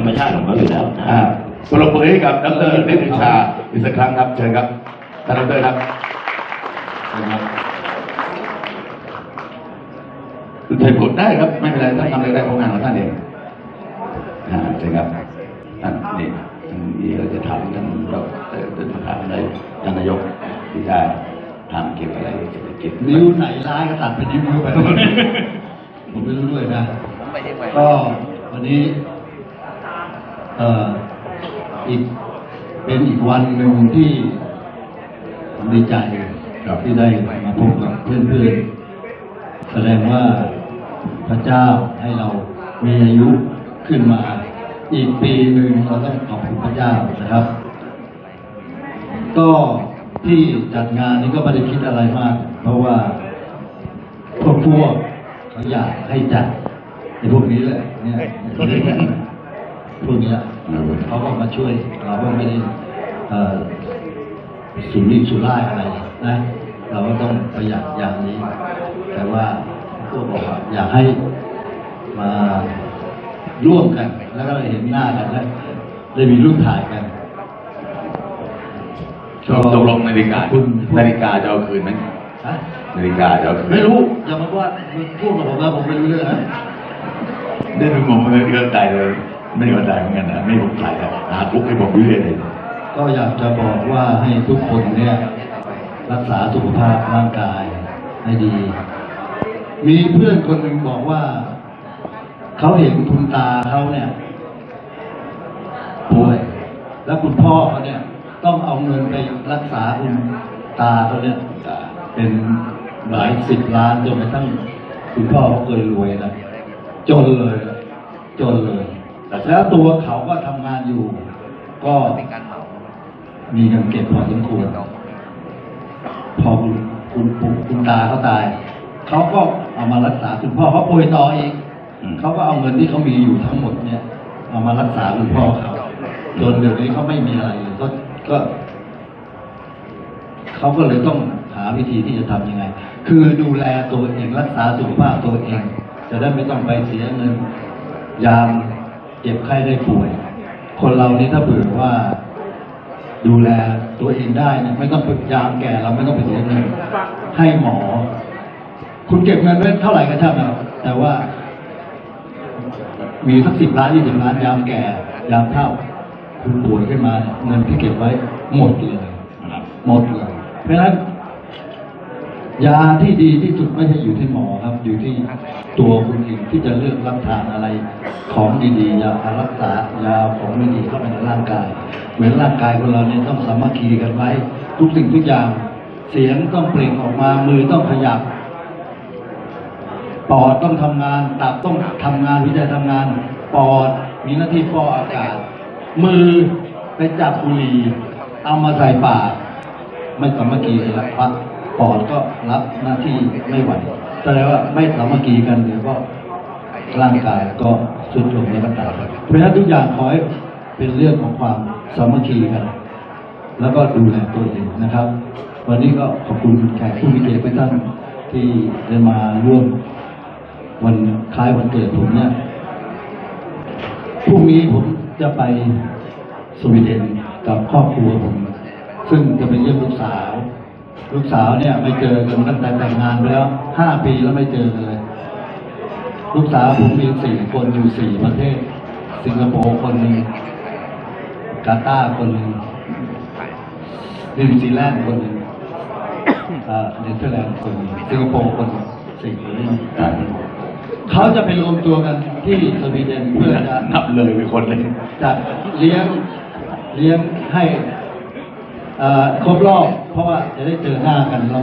รรมชาติของเขาอยู่แล้วนะอ่าปรบมือให้กับดรเนติชาอีกสักครั้งครับเชิญครับท่านดรครับเชิญครับคุณไทยผลได้ครับ ไม่เป็นไรท่านทำอะไรได้ของงานของท่านเองอ่าเชิญครับท่านนี่ท่านนี่เราจะถามท่านเราจะถามอะไรท่านนายกที่ได้ทำเกี่ยวกับอะไรเศรษฐกิจนิ้วไหนร้ายก็ตัดเป็นนิ้วๆไปผมไม่รู้ด้วยนะก็วันนี้เอ่ออีกเป็นอีกวันหนึ่งที่ผมดีใจครับที่ได้มาพบกับเพื่อนๆ แสดงว่าพระเจ้าให้เรามีอายุขึ้นมา อีกปีหนึ่งเราต้องขอบคุณพระเจ้านะครับ ก็ที่จัดงานนี้ก็ไม่ได้คิดอะไรมาก เพราะว่าพวกพวกเขาอยากให้จัดในพวกนี้แหละเนี่ย พวกเนี้ยเขาก็มาช่วยเราก็ไม่ได้เอ่อสุรุ่ยสุร่ายอะไรนะเราก็ต้องประหยัดอย่างนี้ แต่ว่าพวกบอกว่าอยากให้มาร่วมกัน แล้วก็เห็นหน้ากันแล้วได้มีรูปถ่ายกันตกลงนาฬิกาคุณนาฬิกาจะเอาคืนไหมฮะนาฬิกาจะเอาคืนหไม่รู้อย่ามาว่าพูดกับผมแล้วผมไม่รู้เรื่องนะได้ดูผมเลยที่เขาตายเลย ไม่เข้าใจเหมือนกันนะไม่ผมถ่ายแล้วหาทุกข์ให้ผมเรื่อยเลยก็อยากจะบอกว่าให้ทุกคนเนี่ยรักษาสุขภาพร่างกายให้ดี มีเพื่อนคนหนึ่งบอกว่า เขาเห็นคุณตาเขาเนี่ยป่วย แล้วคุณพ่อเขาเนี่ย ต้องเอาเงินไปรักษาคุณตาเขาเนี่ยเป็นหลายสิบล้านจนกระทั่งคุณพ่อเขาเคยรวยนะจนเลย จนเลย แล้วตัวเขาก็ทำงานอยู่ ก็มีเงินเก็บพอสมควรพอคุณคุณปู่คุณตาเขาตาย เขาก็เอามารักษาคุณพ่อเขาป่วยต่อเองอืมเขาก็เอาเงินที่เขามีอยู่ทั้งหมดเนี่ย เอามารักษาคุณพ่อเขาจนเดี๋ยวนี้เขาไม่มีอะไรเลยก็ก็เขาก็เลยต้องหาวิธีที่จะทำยังไง คือดูแลตัวเองรักษาสุขภาพตัวเอง จะได้ไม่ต้องไปเสียเงินยาม เจ็บไข้ได้ป่วย คนเรานี่ถ้าเผื่อว่า ดูแลตัวเองได้เนี่ยไม่ต้องไปยามแก่เราไม่ต้องไปเสียเงินให้หมอ คุณเก็บเงินไว้เท่าไหร่ก็ช่างนะแต่ว่า มีสักสิบล้านยี่สิบล้านยามแก่ยามเท่า คุณป่วยขึ้นมาเงินที่เก็บไว้หมดเลยหมดเลยเพราะฉะนั้น ยาที่ดีที่สุดไม่ใช่อยู่ที่หมอครับ อยู่ที่ตัวคุณเองที่จะเลือกรับทานอะไรของดีๆยารักษายาของไม่ดีเข้าไปในร่างกาย เหมือนร่างกายของเราเนี่ยต้องสามัคคีกันไว้ ทุกสิ่งทุกอย่าง เสียงต้องเปล่งออกมามือต้องขยับปอดต้องทำงานตับต้องทำงานวิจัยทำงาน ปอดมีหน้าที่ฟอกอากาศ มือไปจับบุหรี่เอามาใส่ปากไม่สามัคคีกันแล้วปะ ปอดก็รับหน้าที่ไม่ไหวแสดงว่าไม่สามัคคีกันเดี๋ยวก็ร่างกายก็สุดลงแล้วก็ตาเพราะฉะนั้นทุกอย่างขอให้เป็นเรื่องของความสามัคคีกัน แล้วก็ดูแลตัวเองนะครับ วันนี้ก็ขอบคุณแขกผู้มีเกียรติท่านที่ได้มาร่วมวันคล้ายวันเกิดผมเนี่ยพรุ่งนี้ผมจะไปสวีเดนกับครอบครัวผม ซึ่งจะไปเยี่ยมลูกสาว ลูกสาวเนี่ยไม่เจอกันตั้งแต่แต่งงานไปแล้วห้าปีแล้วไม่เจอกันเลย ลูกสาวผมมีสี่คนอยู่สี่ประเทศ สิงคโปร์คนหนึ่งกาตาร์คนหนึ่งนิวซีแลนด์คนหนึ่งอ่าเนเธอร์แลนด์คนหนึ่งสิงคโปร์คนหนึ่งสี่คนนี้อ่าเขาจะไปรวมตัวกันที่สวีเดนเพื่อจะนับเลยเป็นคนเลยจัดเลี้ยงเลี้ยงให้เอ่อ ครบรอบ เพราะว่าจะได้เจอหน้ากันเรา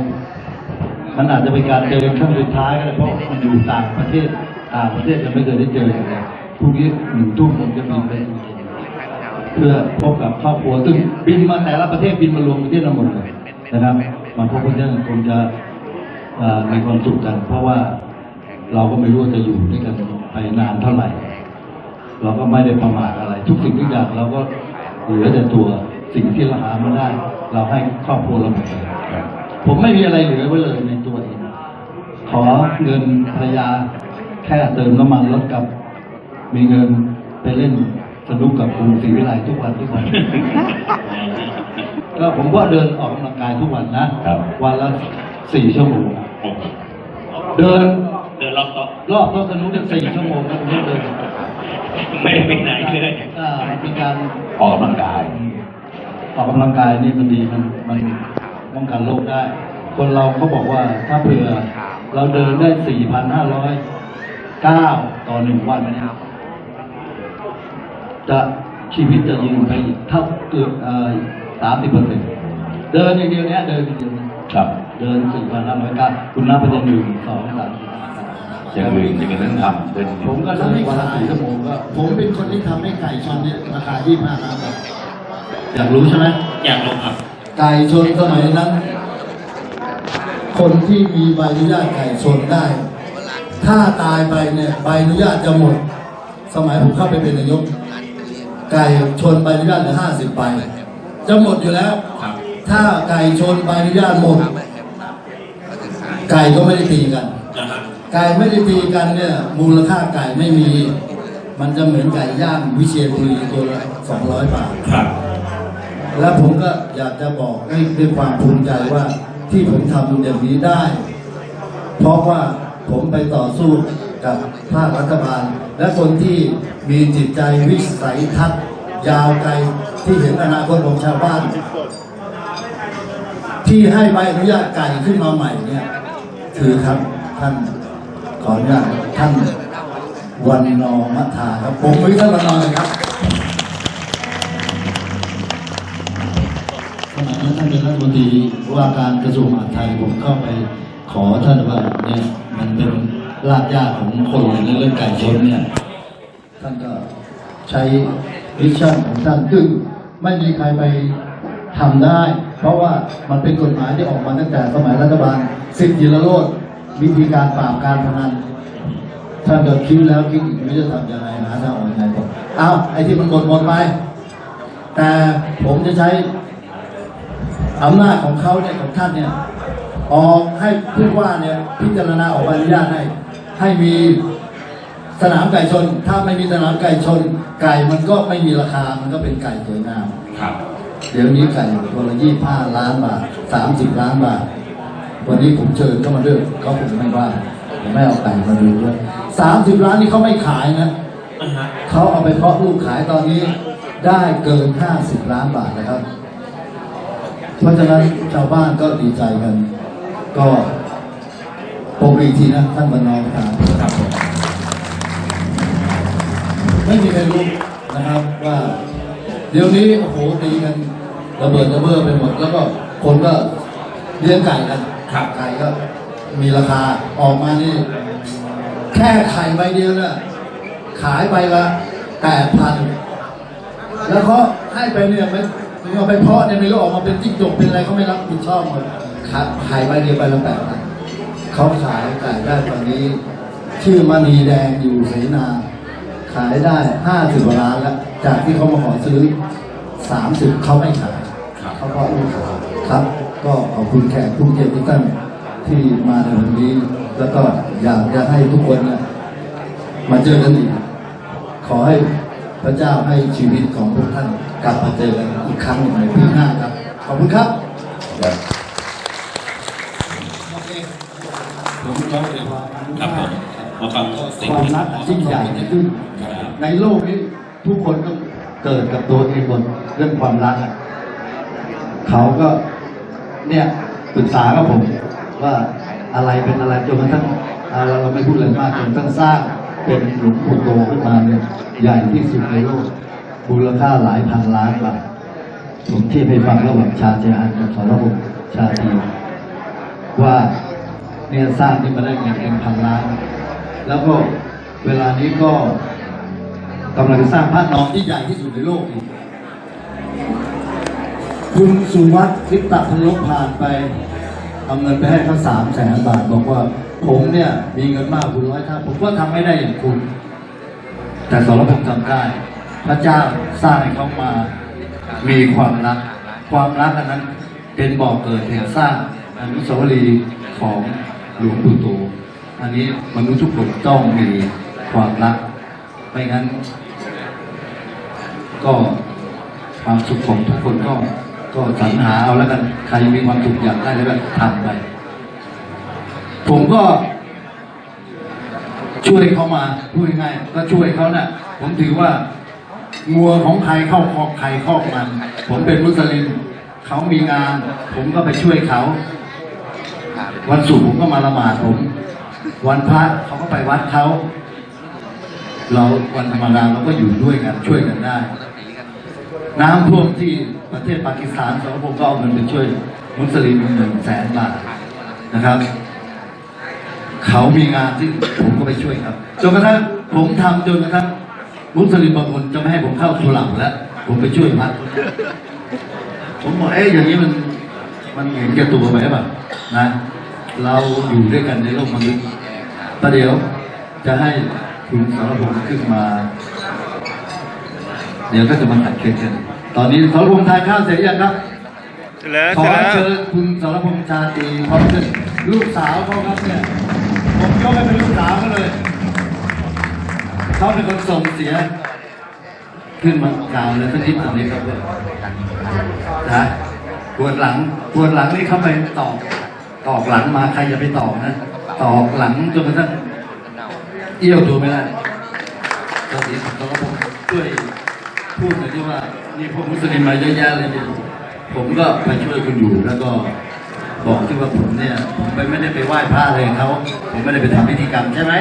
มันอาจจะเป็นการเจอครั้งสุดท้ายก็ได้เพราะมันอยู่ต่างประเทศต่างประเทศจะไม่เคยได้เจอกันเลยพรุ่งนี้หนึ่งทุ่มผมจะบินไปเพื่อพบกับครอบครัวซึ่งบินมาแต่ละประเทศบินมารวมประเทศเราหมดเลยนะครับมาพบกันเนี่ยคงจะมีความสุขกัน เพราะว่าเราก็ไม่รู้จะอยู่ด้วยกันไปนานเท่าไหร่ เราก็ไม่ได้ประมาทอะไร ทุกสิ่งทุกอย่างเราก็เหลือแต่ตัว สิ่งที่เราหามาได้ เราให้ครอบครัวเราหมดเลยผมไม่มีอะไรเหลือไว้เลยในตัวเอง ขอเงินภรรยาแค่เติมน้ำมันรถกับ มีเงินไปเล่นสนุกกับครูศรีวิไลทุกวันทุกวันก็ผมก็เดินออกกำลังกายทุกวันนะครับวันละสี่ชั่วโมงเดินเดินรอบโต๊ะรอบโต๊ะสนุกจะสี่ชั่วโมงนะผมเดินไม่ได้ไปไหนเลยอ่ามันเป็นการออกกำลังกาย ออกกำลังกายนี่มันดีมันมันป้องกันโรคได้ คนเราเขาบอกว่าถ้าเผื่อเราเดินได้สี่พันห้าร้อยเก้าต่อหนึ่งวันเนี่ยจะชีวิตจะยืนไปอีกเท่าเกือบสามสิบเปอร์เซ็นต์เดินอย่างเดียวเนี้ยเดินอย่างเดียวนะครับเดินสี่พันห้าร้อยเก้าคุณนับไปจะหนึ่งสองสามสี่ห้าหกอย่างอื่นอย่างอื่นต้องทำเป็นผมก็นั่งวันละสี่ชั่วโมงก็ผมเป็นคนที่ทำให้ไก่ชนเนี่ยราคา25ล้านบาท อยากรู้ใช่ไหมอยากลงครับ ไก่ชนสมัยนั้น คนที่มีใบอนุญาตไก่ชนได้ ถ้าตายไปเนี่ยใบอนุญาตจะหมด สมัยผมเข้าไปเป็นนายก ไก่ชนใบอนุญาตเหลือห้าสิบใบจะหมดอยู่แล้วครับถ้าไก่ชนใบอนุญาตหมด ไก่ก็ไม่ได้ตีกันนะฮะไก่ไม่ได้ตีกันเนี่ย มูลค่าไก่ไม่มี มันจะเหมือนไก่ย่างวิเชียรบุรีตัวละสองร้อยบาทครับ และผมก็อยากจะบอกให้ด้วยความภูมิใจว่าที่ผมทำอย่างนี้ได้ เพราะว่าผมไปต่อสู้กับภาครัฐบาล และคนที่มีจิตใจวิสัยทัศน์ยาวไกลที่เห็นอนาคตของชาวบ้าน ที่ให้ใบอนุญาตไก่ขึ้นมาใหม่เนี่ยคือครับท่านขออนุญาตท่านวันนอมัทาครับผมไม่ท่าวันนอเลยครับ มนตรีว่าการกระทรวงมหาดไทยผมเข้าไปขอท่านว่าเนี่ยมันเป็นรากหญ้าของคนในเรื่องไก่ชนเนี่ยท่านก็ใช้วิชั่นของท่านซึ่งไม่มีใครไปทำได้ เพราะว่ามันเป็นกฎหมายที่ออกมาตั้งแต่สมัยรัฐบาลสิทธิจิรโรธวิธีการปราบการพนันท่านก็คิดแล้วคิดอีกไม่รู้จะทำยังไงหาทางออกยังไงบอกเอาไอ้ที่มันหมดหมดไป แต่ผมจะใช้ อำนาจของเขาเนี่ยของท่านเนี่ยออกให้ผู้ว่าเนี่ยพิจารณาออกใบอนุญาตให้ให้มีสนามไก่ชน ถ้าไม่มีสนามไก่ชน ไก่มันก็ไม่มีราคา มันก็เป็นไก่สวยงามครับ เดี๋ยวนี้ไก่ตัวละยี่ห้าล้านบาทสามสิบล้านบาท วันนี้ผมเชิญเข้ามาด้วยเขาผมไม่ว่าผมไม่เอาไก่มาดูด้วยสามสิบล้านนี่เขาไม่ขายนะอ่าฮะเขาเอาไปเพาะลูกขายตอนนี้ได้เกิน50ล้านบาทนะครับ เพราะฉะนั้นชาวบ้านก็ดีใจกัน ก็ผมอีทีนะท่านบรรณองประธานครับไม่มีใครรู้นะครับว่า เดี๋ยวนี้โอ้โหตีกันระเบิดระเบ้อไปหมด แล้วก็คนก็เลี้ยงไก่กันครับไก่ก็มีราคาออกมานี่ แค่ไข่ใบเดียวเนี่ยขายใบละแปดพันแล้วเขาให้ไปเนี่ยไม่ ไม่เอาไปเพาะเนี่ยไม่รู้ออกมาเป็นจิ้งจกเป็นอะไรเขาไม่รับผิดชอบหมดขายขายใบเดียวใบละแปดพันเขาขายไก่ได้ตอนนี้ ชื่อมณีแดงอยู่เสนา ขายได้ห้าสิบล้านแล้ว จากที่เขามาขอซื้อสามสิบเขาไม่ขายครับ เขาก็ไม่ขายครับ ก็ขอบคุณแขกผู้เกียรติทุกท่านที่มาในวันนี้ แล้วก็อยากจะให้ทุกคนเนี่ยมาเจอกันอีกขอให้ พระเจ้าให้ชีวิตของพวกท่านกลับมาเจอกันอีกครั้งหนึ่งในปีหน้าครับ ขอบคุณครับครับผมก็เรียกว่าครับผมมาฟังสิ่งความที่รักยิ่งใหญ่ที่ขึ้นในโลกนี้ทุกคนก็เกิดกับตัวเองหมดเรื่องความรักอะเขาก็เนี่ยปรึกษากับผมว่าอะไรเป็นอะไรจนกระทั่งอ่าเราเราไม่พูดอะไรมากจนกระทั่งสร้าง เป็นหลวงปู่โตขึ้นมาเนี่ยใหญ่ที่สุดในโลกมูลค่าหลายพันล้านบาทผมเทียบให้ฟังระหว่างชาเจฮันกับสรพงษ์ชาตรีว่าเนี่ยสร้างนี่มาได้เงินเป็นพันล้าน แล้วก็เวลานี้ก็กำลังสร้างพระนองที่ใหญ่ที่สุดในโลกอีกคุณสุวัสดิ์ทิพตพันลบผ่านไปเอาเงินไปให้เขาสามแสนบาทบอกว่า ผมเนี่ยมีเงินมากคุณร้อยเท่าผมก็ทำไม่ได้อย่างคุณ แต่สรพงษ์ทำได้ พระเจ้าสร้างให้เขามา มีความรัก ความรักอันนั้น เป็นบ่อกเกิดแห่งสร้างอนุสาวรีย์ของหลวงปู่โต อันนี้มนุษย์ทุกคนต้องมีความรัก ไม่งั้น ก็ความสุขของทุกคนก็ก็สรรหาเอาแล้วกัน ใครมีความสุขอยากได้แล้วก็ทำไป ผมก็ ช่วยเขามาพูดง่ายๆก็ช่วยเขาน่ะ ผมถือว่างัวของใครเข้าคอกใครคอกมัน ผมเป็นมุสลิมเขามีงาน ผมก็ไปช่วยเขา วันศุกร์ผมก็มาละหมาดผม วันพระเขาก็ไปวัดเขาเราวันธรรมดาเราก็อยู่ด้วยกันช่วยกันได้ น้ำท่วมที่ประเทศปากีสถานสองผมก็เอาเงินไปช่วย มุสลิมหนึ่งแสนบาทนะครับ เขามีงานที่ผมก็ไปช่วยครับจนกระทั่งผมทำจนกระทั่งมุสลิมบางคนจะไม่ให้ผมเข้าสุเหร่าแล้ว ผมไปช่วยพัดผมบอกเอ๊ะอย่างนี้มันมันเห็นแก่ตัวไปป่ะนะ เราอยู่ด้วยกันในโลกมนุษย์ประเดี๋ยวจะให้คุณสรพงศ์ขึ้นมา เดี๋ยวก็จะมาตัดเคสกันตอนนี้สรพงศ์ทานข้าวเสร็จยังครับเสร็จแล้วขอเสร็จแล้วเชิญคุณสรพงษ์ชาตรีพร้อมด้วยลูกสาวเขาครับเนี่ยผมย กให้เป็นลูกสาวเขาเลย เขาเป็นคนส่งเสีย ขึ้นมากล่าวเลยสักนิดตรงนี้ครับนะปวดหลังปวดหลังนี่เข้าไปตอกตอกหลังมาใครอย่าไปตอกนะตอกหลังจนกระทั่งเอี้ยวตัวไม่ได้ตอนนี้สรพงษ์ช่วยพูดหน่อยที่ว่านี่พวกมุสลิมมาเยอะแยะเลยเนี่ยผมก็ไปช่วยคุณอยู่แล้วก็ บอกที่ว่าผมเนี่ยผมไม่ไม่ได้ไปไหว้พระอะไรเขาผมไม่ได้ไปทำพิธีกรรมใช่ไหม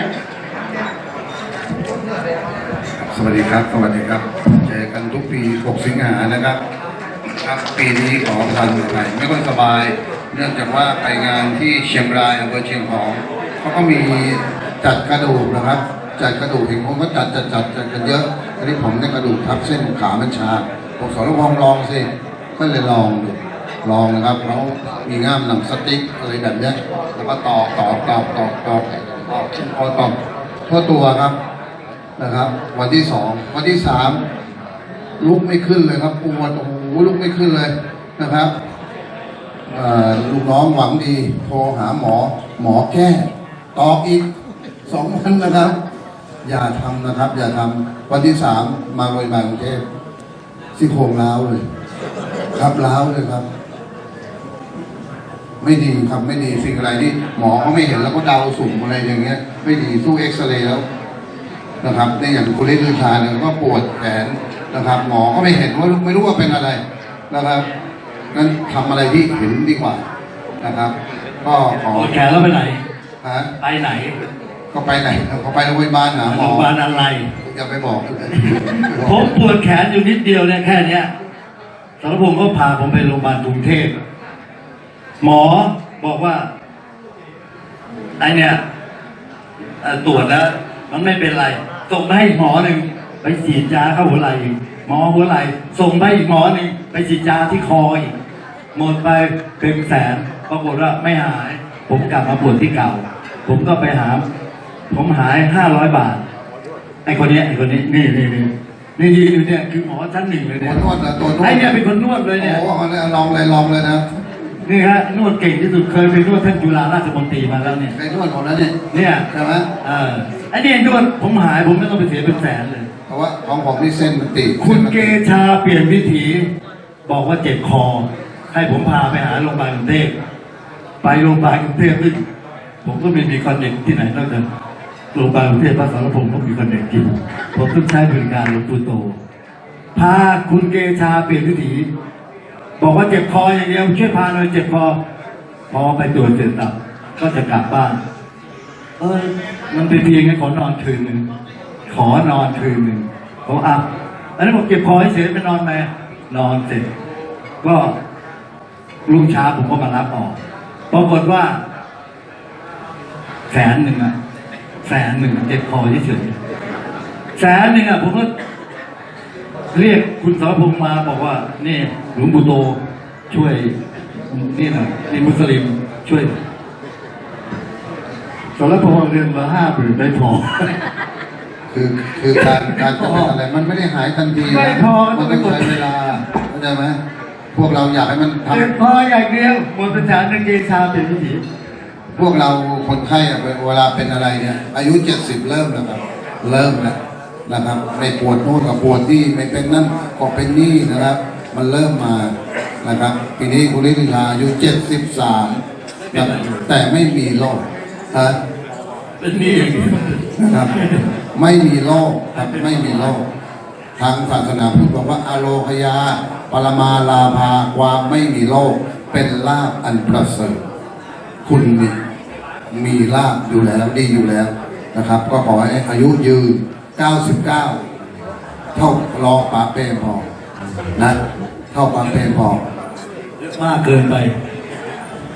สวัสดีครับ สวัสดีครับเจอกันทุกปี 6 สิงหานะครับ ครับปีนี้ขอพันใหม่ไม่ค่อยสบาย เนื่องจากว่าไปงานที่เชียงรายอำเภอเชียงของเขาก็มีจัดกระดูกนะครับ จัดกระดูกเห็นผมก็จัดจัดจัดจัดกันเยอะทีนี้ผมเนี่ยกระดูกทับเส้นขามันชาผมสอนลองลองสิก็เลยลองดู ลองนะครับเขามีง่ามหนังสติ๊กอะไรแบบนี้แล้วก็ตอกตอกตอกตอกตอกตอกพอตอกทั่วตัวครับนะครับ วันที่สองวันที่สามลุกไม่ขึ้นเลยครับปวดโอ้โหลุกไม่ขึ้นเลยนะครับลูกน้องหวังดี โทรหาหมอ หมอแก้ตอกอีกสองวันนะครับ อย่าทำนะครับ อย่าทำวันที่สามมาโรงพยาบาลกรุงเทพซี่โครงร้าวเลย ครับร้าวเลยครับ ไม่ดีครับไม่ดีสิ่งอะไรที่หมอเขาไม่เห็นแล้วก็เดาสุ่มอะไรอย่างเงี้ย ไม่ดีสู้เอ็กซเรย์แล้วนะครับในอย่างคุณเล่นลือชาเนี่ยก็ปวดแขนนะครับ หมอก็ไม่เห็นว่าไม่รู้ว่าเป็นอะไรนะครับงั้นทำอะไรที่เห็นดีกว่านะครับ ก็ขอปวดแขนแล้วไปไหนฮะไปไหน ก็ไปไหนก็ไปโรงพยาบาลหาหมโรองพยาบาลอะไรอย่าไปบอกผมปวดแขนอยู่นิดเดียวเนี่ยแค่เนี้ยสารพงศ์ก็พาผมไปโรงพยาบาลกรุงเทพ หมอบอกว่าไอเนี่ยเอ่อตรวจแล้ว มันไม่เป็นไร ส่งไปให้อีกหมอหนึ่งไปฉีดยาเข้าหัวไหล่อีกหมอหัวไหล่ส่งไปอีกหมอหนึ่งไปฉีดยาที่คออีกหมดไปเป็นแสนปรากฏว่าไม่หาย ผมกลับมาปวดที่เก่า ผมก็ไปหา ผมหายห้าร้อยบาทไอคนเนี้ยไอคนนี้นี่นี่นี่นี่ยืนอยู่เนี่ยคือหมอชั้นหนึ่งเลยตัเนี่วยนวดนะตัวนวดไอเนี่ยเป็นคนนวดเลยเนี่ยโอ้โหเอาเลยลองเลยลองเลยนะ นี่ฮะนวดเก่งที่สุดเคยไปนวดท่านจุฬาราชมนตรีมาแล้วเนี่ยในนวดของนั้นเนี่ยเนี่ยใช่ไหมเออไอเนี่ยนวดผมหายผมไม่ต้องไปเสียเป็นแสนเลย เพราะว่าของผมนี่เส้นมันติดคุณเกชาเปลี่ยนวิถีบอกว่าเจ็บคอ ให้ผมพาไปหาโรงพยาบาลกรุงเทพไปโรงพยาบาลกรุงเทพซึ่งผมก็ไม่มีคอนเน็กที่ไหนนอกจากโรงพยาบาลกรุงเทพพระสารพงศ์ก็มีคอนเน็กจริงผมต้องใช้บริการหลวงปู่โตพาคุณเกชาเปลี่ยนวิถี บอกว่าเจ็บคออย่างเดียวช่วยพาหน่อยเจ็บคอ พอไปตรวจเสร็จสับก็จะกลับบ้าน เอ้ยมันเป็นเพียงแค่ขอนอนคืนหนึ่งขอนอนคืนหนึ่งผมอะอันนั้ผมเก็บคอให้เสร็จไปนอนไหมนอนเสร็จ ก็รุ่งเช้าผมก็มารับออกปรากฏว่าแสนหนึ่งอะแสนหนึ่งเจ็บคอเฉยแสนหนึ่งอะผมก็ เรียกคุณสรพงษ์มาบอกว่า นี่หลวงปู่โตช่วยนี่หน่อยนี่มุสลิมช่วยสรพงษ์เรียนมาห้าหมื่นได้พอคือคือการการจะเป็นอะไรมันไม่ได้หายทันทีไม่นะพอมันต้องใช้เวลาเข้าใจไหมพวกเราอยากให้มันทำเจ็บคออย่างเดียวหมดปัญหาหนึ่งเกชาเป็นวิถีพวกเราคนไข้อะเวลาเป็นอะไรเนี่ย อายุเจ็ดสิบเริ่มแล้วครับ เริ่มแล้ว นะครับไม่ปวดโน่นกับปวดนี่ไม่เป็นนั่นก็เป็นนี่นะครับ มันเริ่มมานะครับปีนี้คุณลิลิลาอายุ73ครับแต่ไม่มีโรคฮะเป็นนี่อย่างนี้นะครับ ไม่มีโรคครับไม่มีโรคทางศาสนาพุทธบอกว่าอโลคยา ปรมาลาภาความไม่มีโรคเป็นลาภอันประเสริฐคุณมีมีลาภอยู่แล้วดีอยู่แล้วนะครับ ก็ขอให้อายุยืน 99 เท่ารอป๋าเป้พอนะเท่าป๋าเป้พอเยอะมากเกินไป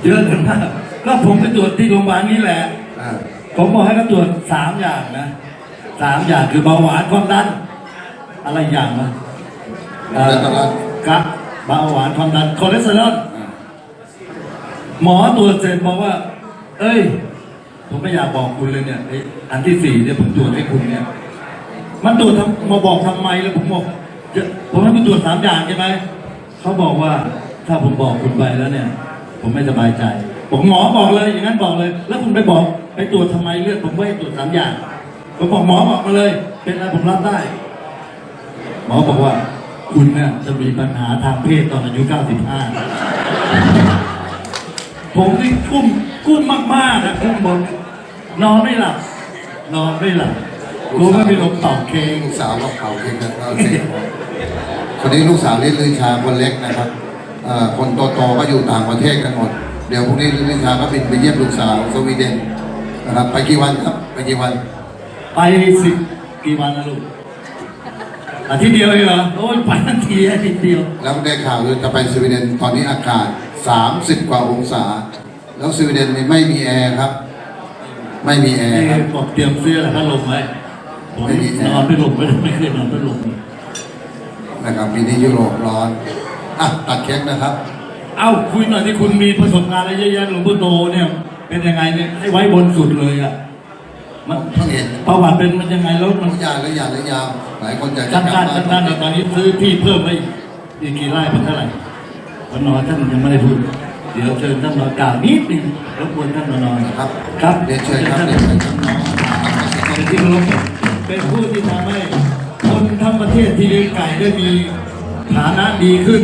เยอะเกินมากก็ผมไปตรวจที่โรงพยาบาลนี้แหละ อ่าผมบอกให้เขาตรวจสามอย่างนะสามอย่างคือเบาหวานความดันอะไรอย่างนะเอ่อครับเบาหวานความดันคอเลสเตอรอลหมอตรวจเสร็จบอกว่า เอ้ย ผมไม่อยากบอกคุณเลยเนี่ยไอ้อันที่สี่เนี่ยผมตรวจให้คุณเนี่ย มันตรวจทำมาบอกทำไมแล้วผมบอกผมให้คุณตรวจสามอย่างใช่ไหมเขาบอกว่าถ้าผมบอกคุณไปแล้วเนี่ย ผมไม่สบายใจผมหมอบอกเลยอย่างนั้นบอกเลย แล้วคุณไปบอกไปตรวจทำไมเลือดผมไม่ให้ตรวจสามอย่างผมบอกหมอบอกมาเลย เป็นอะไรผมรับได้ หมอบอกว่า คุณเนี่ยจะมีปัญหาทางเพศตอนอายุ95ผมนี่กุ้มกุ้มมากๆนะกุ้มบนนอนไม่หลับนอนไม่หลับ รู้ว่ามีลมต่อเคงลูกสาวเราเผาเองนะเอาสิคนนี้ลูกสาวลิลิชาคนเล็กนะครับเอ่อคนโตๆก็อยู่ต่างประเทศกันหมด เดี๋ยวพรุ่งนี้ลิลิชาก็บินไปเยี่ยมลูกสาวสวีเดนนะครับ ไปกี่วันครับ ไปกี่วัน ไปสิบกี่วันนะลูกอาทิตย์เดียวเองเหรอโอ้ยไปทันทีอาทิตย์เดียวแล้วได้ข่าวเลยจะไปสวีเดนตอนนี้อากาศ 30 กว่าองศา แล้วสวีเดนนี่ไม่มีแอร์ครับ ไม่มีแอร์นี่ครับบอกเตรียมเสื้อแล้วพัดลมไว้ ผมไม่มีแอร์นอนไม่หลบไม่ไม่เคยนอนไม่หลบนะครับปีนี้ยุโรปร้อนอะตัดเค้กนะครับ เอ้าคุยหน่อยที่คุณมีประสบการณ์อะไรเยอะแยะหลวงพ่อโตเนี่ย เป็นยังไงเนี่ยให้ไว้บนสุดเลยอะมันเพิ่งเห็นประวัติเป็นมันยังไงแล้วมันยาวและยาวและยาวหลายคนอยากจะสั้นกลับๆบ้าสั้นๆตอนนี้ซื้อที่เพิ่มไปอีกกี่ไร่เป็นเท่าไหร่วันนอนท่านยังไม่ได้พูดเดี๋ยวเชิญท่านมากล่าวนิดหนึงรบกวนท่านมานอนครับ ครับเรียนเชิญครับท่านเรียนเชิญครับเป็นที่เคารพ เป็นผู้ที่ทำให้คนทั้งประเทศที่เลี้ยงไก่ได้มีฐานะดีขึ้น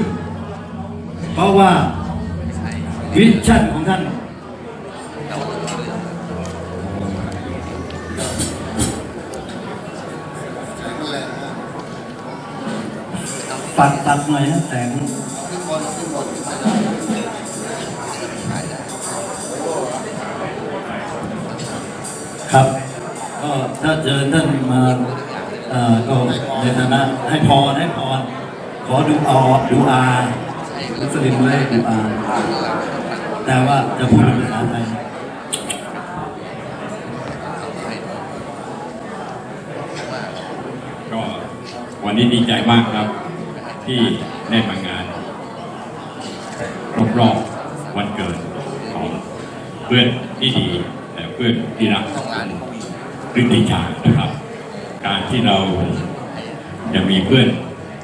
เพราะว่าวิชั่นของท่านตัดตัดหน่อยนะแสง ถ้าเจอท่านมาเอ่อก็ในฐานะให้พรให้พรขอดูออดูอามุสลิมไม่ให้ดูอาแต่ว่าจะพูดภาษาไทยก็วันนี้ดีใจมากครับ ที่ได้มางานครบรอบวันเกิดของเพื่อนที่ดีและเพื่อนที่รัก ของฤทธิชานะครับ การที่เราจะมีเพื่อน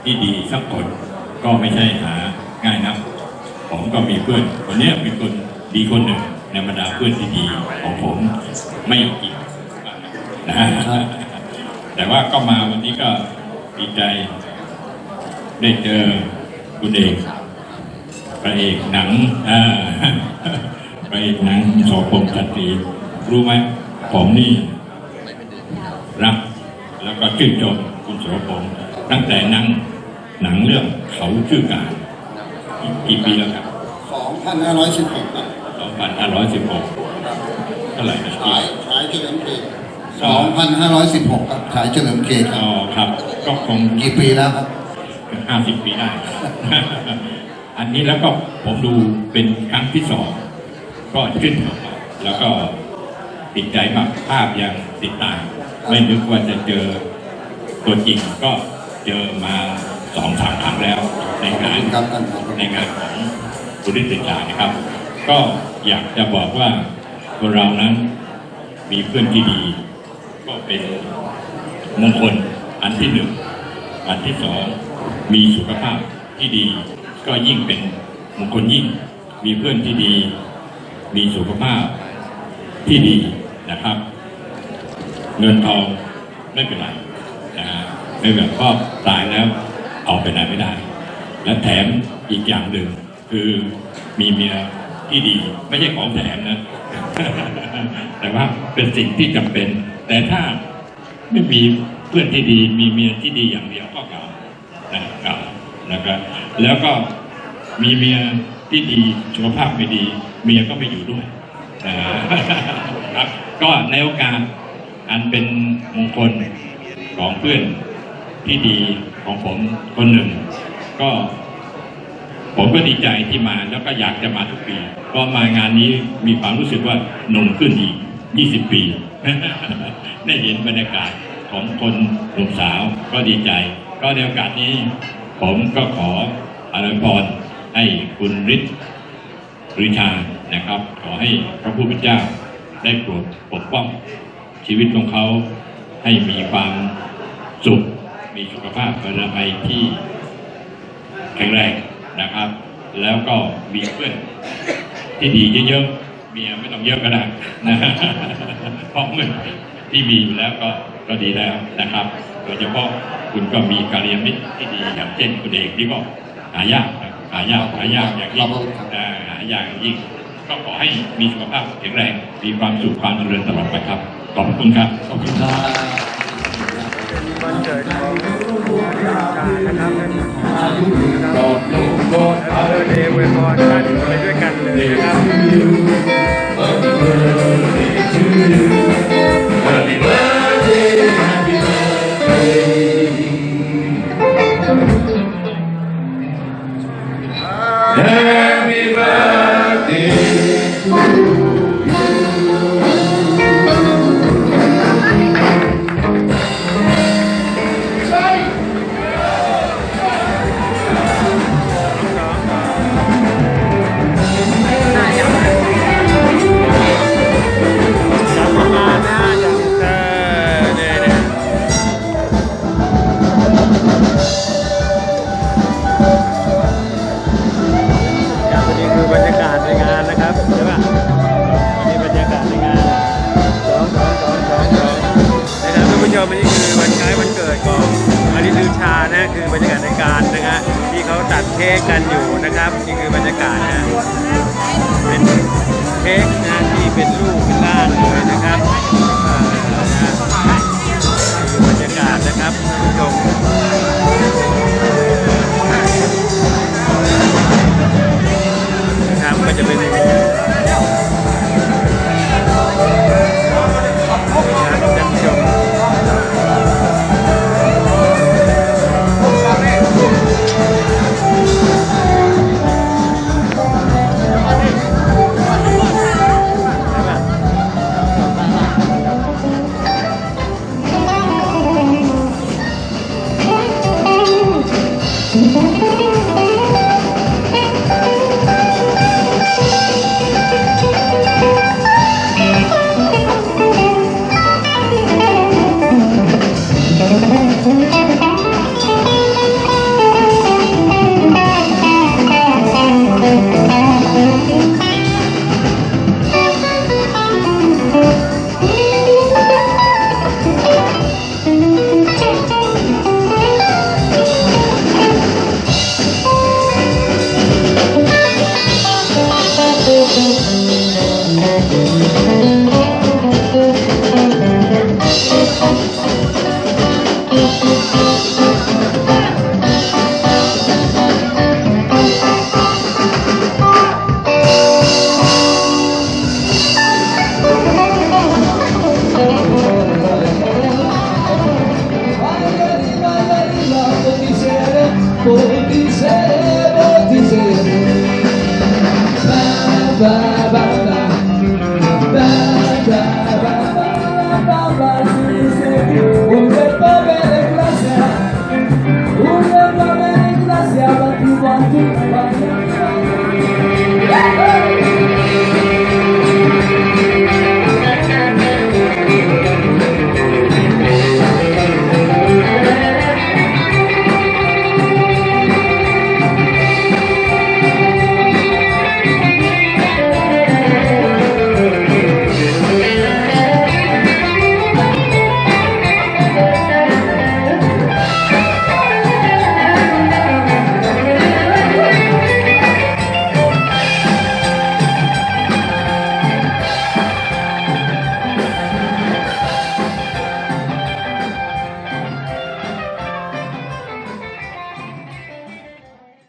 ที่ดีสักคนก็ไม่ใช่หาง่ายนัก ผมก็มีเพื่อนคนนี้เป็นคนดีคนหนึ่งในบรรดาเพื่อนที่ดีของผมไม่อยากกินะฮะแต่ว่าก็มาวันนี้ก็ดีใจได้เจอคุณเอกพระเอกหนังอ่าพระเอกหนังสพงษ์ชันตีรู้ไหมผมนี่ แล้วก็ชื่นชมคุณโสพงษ์ตั้งแต่หนังหนังเรื่องเขาชื่อการกี่ปีแล้วครับ2,516ครับ2516เท่าไหร่นะฉายฉายเฉลิมเกียรติ2,516ครับฉายเฉลิมเกียรติคอ๋รัอบครับ ก็คงกี่ปีแล้วครับห้าสิบปีได้ อันนี้แล้วก็ผมดูเป็นครั้งที่สองก็ชื่นชมแล้วก็ติดใจมากภาพยังติดตาม ไม่นึกว่าจะเจอตัวจริงก็เจอมาสองสามครั้งแล้วในงานครับท่านครับในงานของบุริติชานะครับ ก็อยากจะบอกว่าคนเรานั้นมีเพื่อนที่ดี ก็เป็นมงคลอันที่หนึ่งอันที่สองมีสุขภาพที่ดี ก็ยิ่งเป็นมงคลยิ่ง มีเพื่อนที่ดี มีสุขภาพที่ดีนะครับ เงินทองไม่เป็นไรนะฮะไม่แบบก็ตายแล้วเอาไปไหนไม่ได้ และแถมอีกอย่างหนึ่งคือมีเมียที่ดีไม่ใช่ของแถมนะ แต่ว่าเป็นสิ่งที่จำเป็น แต่ถ้าไม่มีเพื่อนที่ดี มีเมียที่ดีอย่างเดียวก็เก่านะครับนะครับแล้วก็มีเมียที่ดีสุขภาพไม่ดี เมียก็ไม่อยู่ด้วยนะครับก็ในโอกาส อันเป็นมงคลของเพื่อนที่ดีของผมคนหนึ่ง ก็ ผมก็ดีใจที่มาแล้วก็อยากจะมาทุกปีก็มางานนี้มีความรู้สึกว่าหนุ่มขึ้นอีก 20 ปี ได้เห็นบรรยากาศของคนหนุ่มสาวก็ดีใจ ก็ในโอกาสนี้ ผมก็ขออวยพรให้คุณฤทธิ์ฤชานะครับ ขอให้พระผู้เป็นเจ้าได้โปรดปกป้อง ชีวิตของเขาให้มีความสุข มีสุขภาพพลามัยที่แข็งแรงนะครับ แล้วก็มีเพื่อนที่ดีเยอะๆเมียไม่ต้องเยอะก็ได้นะเพราะเมื่อที่มีอยู่แล้วก็ก็ดีแล้วนะครับโดยเฉพาะคุณก็มีการเรียนมิตรที่ดีอย่างเช่นคุณเอกที่ก็หายากนะหายากหายากอย่างยิ่งอ่าหายากอย่างยิ่ง ก็ขอให้มีสุขภาพแข็งแรงมีความสุขความเจริญตลอดไปครับ ขอบคุณครับ ขอบคุณครับกิดของการนะครับเออเดย์เวพรท่านไปด้วยกันเลยนะครับจาก Ooh, yeah.